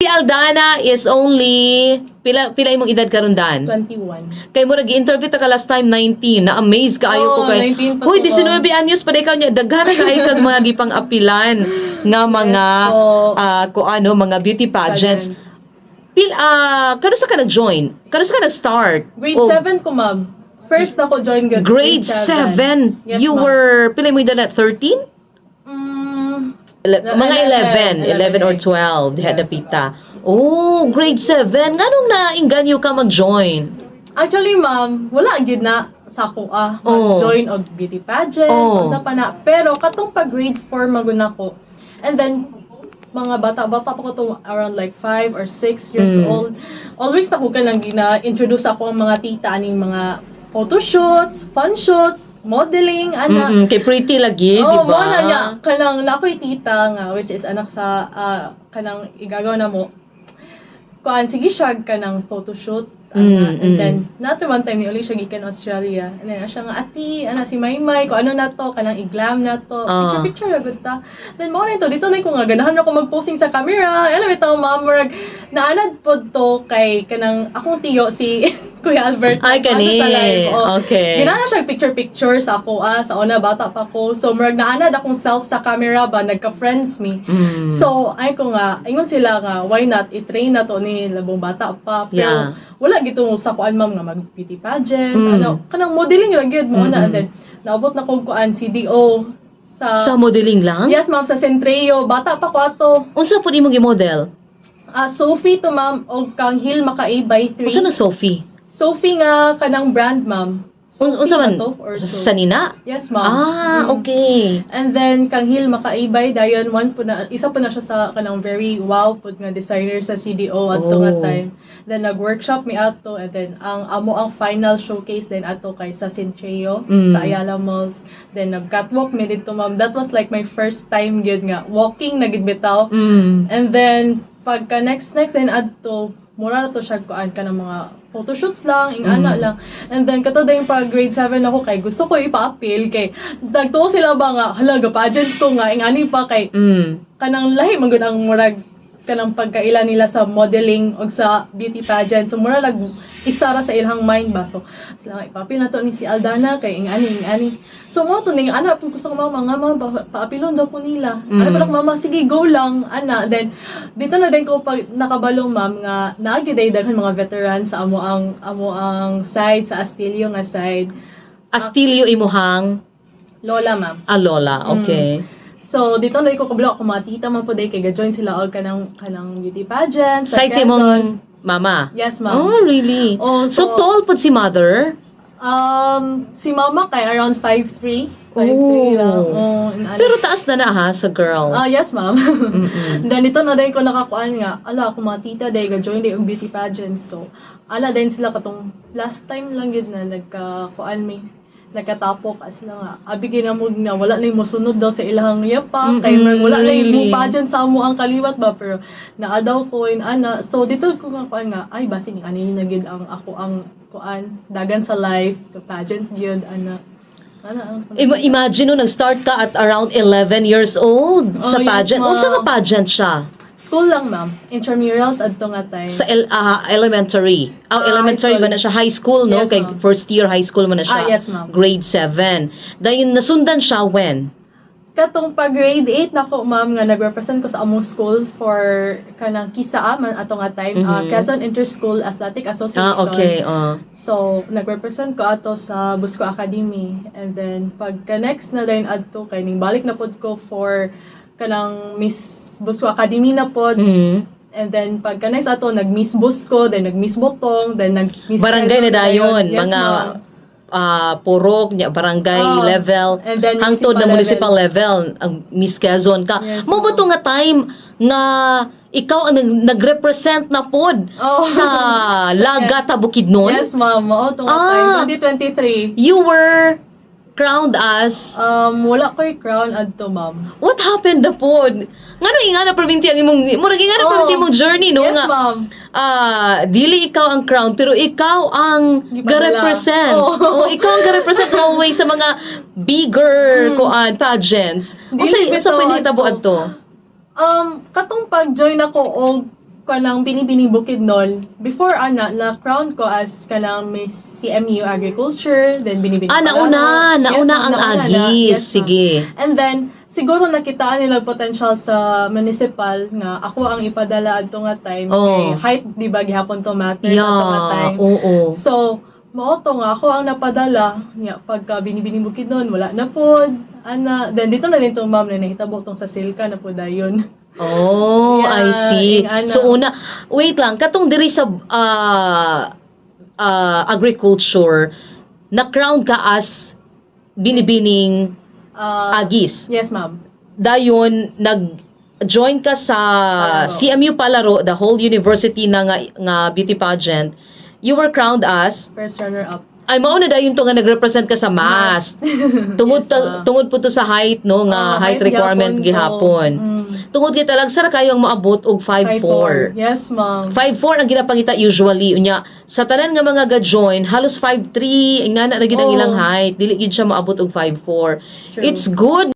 Si Aldana is only pila pila imong edad karon dan? 21. Kay mo nag-interview ta ka last time 19, na amaze kaayo ko Oo, kay. 19 pa Hoy, to, 19 anyos pa ikaw niya daghan kay kag mga gipang apilan nga mga Yes, po. ah, ko ano mga beauty pageants. Pageant. Pil ah kano sa ka nag-join? Kano sa ka nag-start? Grade Oh, 7 ko, ma'am. First ako join good. Grade 7. Yes, you were pila mo edad na 13? Ele- mga 11, 11 11, or 12, diha Yes, dapita. Oh, grade 7. Nganong nainganyo ka mag-join? Actually, ma'am, wala gid na sa ako ah, Oo. mag-join og beauty pageants, Oo. unsa pa na. Pero katong pag grade 4 maguna ko. And then mga bata-bata pa ko to around like 5 or 6 years Mm. old. Always na ko ka nang gina-introduce ako ang mga tita aning mga photoshoots, fun shoots, modeling, ana. Mm-mm, kay pretty lagi, di Oo, ba? mo na niya. Kanang nakoy tita nga, which is anak sa, ah, kanang igagaw na mo. Kuan, sige siya kanang photoshoot. ana. Mm, and mm. then, nato one time ni uli siya gikan Australia. And then, siya nga, ati, ana si Maymay, kung ano na to, kanang iglam na to. Ah. Picture, picture, agad ta. Then, mo na ito, dito na ko nga, ganahan ako mag-posing sa camera. Alam ito, ma'am, naanad po to kay kanang, akong tiyo, si Kuya Albert. Ay, Ano kani. sa live, oo. Okay. Gina na siya picture-picture sa ako ah, sa una bata pa ko. So murag naanad akong self sa camera ba nagka-friends me. Mm. So ay ko nga ingon sila nga why not i-train na to ni labong bata pa pero Yeah. wala gito sa kuan ma'am nga mag beauty pageant Mm. ano kanang modeling ra gyud mo na Mm-mm. and then naabot na kog kuan CDO sa, sa modeling lang? Yes ma'am sa Centreo bata pa ko ato. Unsa po imong gi-model? Ah Sophie to ma'am og kang Hill Makaay by 3. Unsa na Sophie? Sophie nga kanang brand ma'am. Un- Unsa man? ba to? Or Sa Sophie? nina? Yes, ma'am. Ah, Mm. okay. And then kang Hill makaibay dayon one po na isa po na siya sa kanang very wow pud nga designer sa CDO Oh. adto nga time. Then nag-workshop mi ato and then ang amo ang final showcase then ato kay sa Centreo Mm. sa Ayala Malls. Then nag-catwalk mi dito ma'am. That was like my first time gyud nga walking na gid bitaw. Mm. And then pagka next next then adto mura na to siya kuan ka ng mga photoshoots lang, ing ana Mm. lang. And then kato din pag grade 7 ako kay gusto ko ipa-appeal kay nagtuo sila ba nga halaga pageant ko nga ing ani pa kay Mm. kanang lahi man gud ang murag kanang pagkaila nila sa modeling o sa beauty pageant. So mura lag isa ra sa ilang mind ba. So sila ipapil na to ni si Aldana kay ing ani ing ani. So mo to ning ana pud ko sa mama nga mama pa- paapilon daw ko nila. Mm. Ano pala ko, mama sige go lang ana. Then dito na din ko pag nakabalong ma'am nga naagi day daghan mga veterans sa amo ang amo ang side sa Astilio nga side. Astilio imuhang Lola ma'am. ah, lola. Okay. So, dito na ko kabalo ako mga tita man po day kay ga-join sila og kanang kanang beauty pageant. sa Side si imong mama. Yes, ma'am. Oh, really? Oh, so, so- tall po si mother? Um, si mama kay around 5'3". 5'3 Oh. lang. Oh, ano. Pero taas na na ha, sa girl. Ah, yes, ma'am. Mm-mm. Then dito na din ko nakakuan nga, ala ako mga tita day ga-join day og beauty pageant. So, ala din sila katong last time lang yun na nagkakuan mi nagkatapok as sila nga abigin na mo na wala na mosunod daw sa ilang yapa kay Mm-mm, wala na yung really? pageant sa mo ang kaliwat ba pero naadaw ko in ana so dito ko nga kuan nga ay basi ni ani na gid ang ako ang kuan dagan sa life pageant gyud ana ang Ima- imagine no, nag-start ka at around 11 years old Oh, sa yes, pageant. ma'am. O sa nga pageant siya? School lang ma'am intramurals adto nga time Sa el- ah, elementary. Oh, Ah, elementary high ba na siya? High school, no? Yes, Kay ma'am. first year high school mo na siya. Ah, yes, ma'am. Grade 7. Dahil nasundan siya when? katong pag grade 8 nako ma'am nga nag-represent ko sa among school for kanang kisaa man ato nga time ah, Mhm. Quezon Interschool Athletic Association. Ah, okay. Oh. So nag-represent ko ato sa Busco Academy and then pagka next na din adto kay ning balik na pod ko for kanang Miss Busco Academy na pod Mhm. and then pagka next ato nag Miss Busco then nag Miss Botong then nag Miss Barangay na dayon. Yes, mga ma'am. ah, purok, nya, barangay Oh, level. and then hangtod na municipal level. ang Miss Quezon ka. Yes, Mo ba to nga time nga ikaw ang nag- nag-represent na pod Oh. sa Lagata Bukidnon? Yes ma'am, to nga Ah. time 2023. You were crowned as Um, wala ko'y crown adto, ma'am. What happened na pod? Ngano inga na perminti ang imong murag inga na Oh. perminti imong journey no yes, nga ma'am. ah dili ikaw ang crown pero ikaw ang Gipadala. ga-represent. Oh. Oh. ikaw ang ga-represent always sa mga bigger kuan pageants. Dili Unsa bitaw unsa pwede hitabo adto. adto? Um, katong pag-join ako og kanang binibining Bukidnon, before ana, na crown ko as kanang Miss CMU Agriculture, then binibining Ah, nauna. Nauna ang agis. Sige. And then, siguro nakitaan nila potential sa municipal nga ako ang ipadala adto nga time. Oh. Kay height, di ba, gihapon to matter sa nga Yeah, time. oo. So, mao to nga ako ang napadala nya pagka binibining bukid noon wala na pod ana then dito na din to ma'am na nahitabo tong sa silka na po dayon Oh, Yeah, I see. ano. So una, wait lang, katong diri sa ah, ah, agriculture, na-crown ka as binibining Ah, agis. yes ma'am Dayon, nag-join ka sa Palaro. CMU Palaro, the whole university na nga, nga beauty pageant. You were crowned as, first runner up ay mauna dayon to nga nag-represent ka sa mass. Tungod, Yes, ta- tungod po to sa height, no, nga Ah, height requirement gihapon. Mm. Tungod kita lang sara kayong maabot og 5'4". 5'4". Yes, ma'am. 5'4 ang ginapangita usually. Unya, sa tanan nga mga ga-join, halos 5'3", nga na lagi ang Oo. ilang height. Dili gid siya maabot og 5'4". True. It's good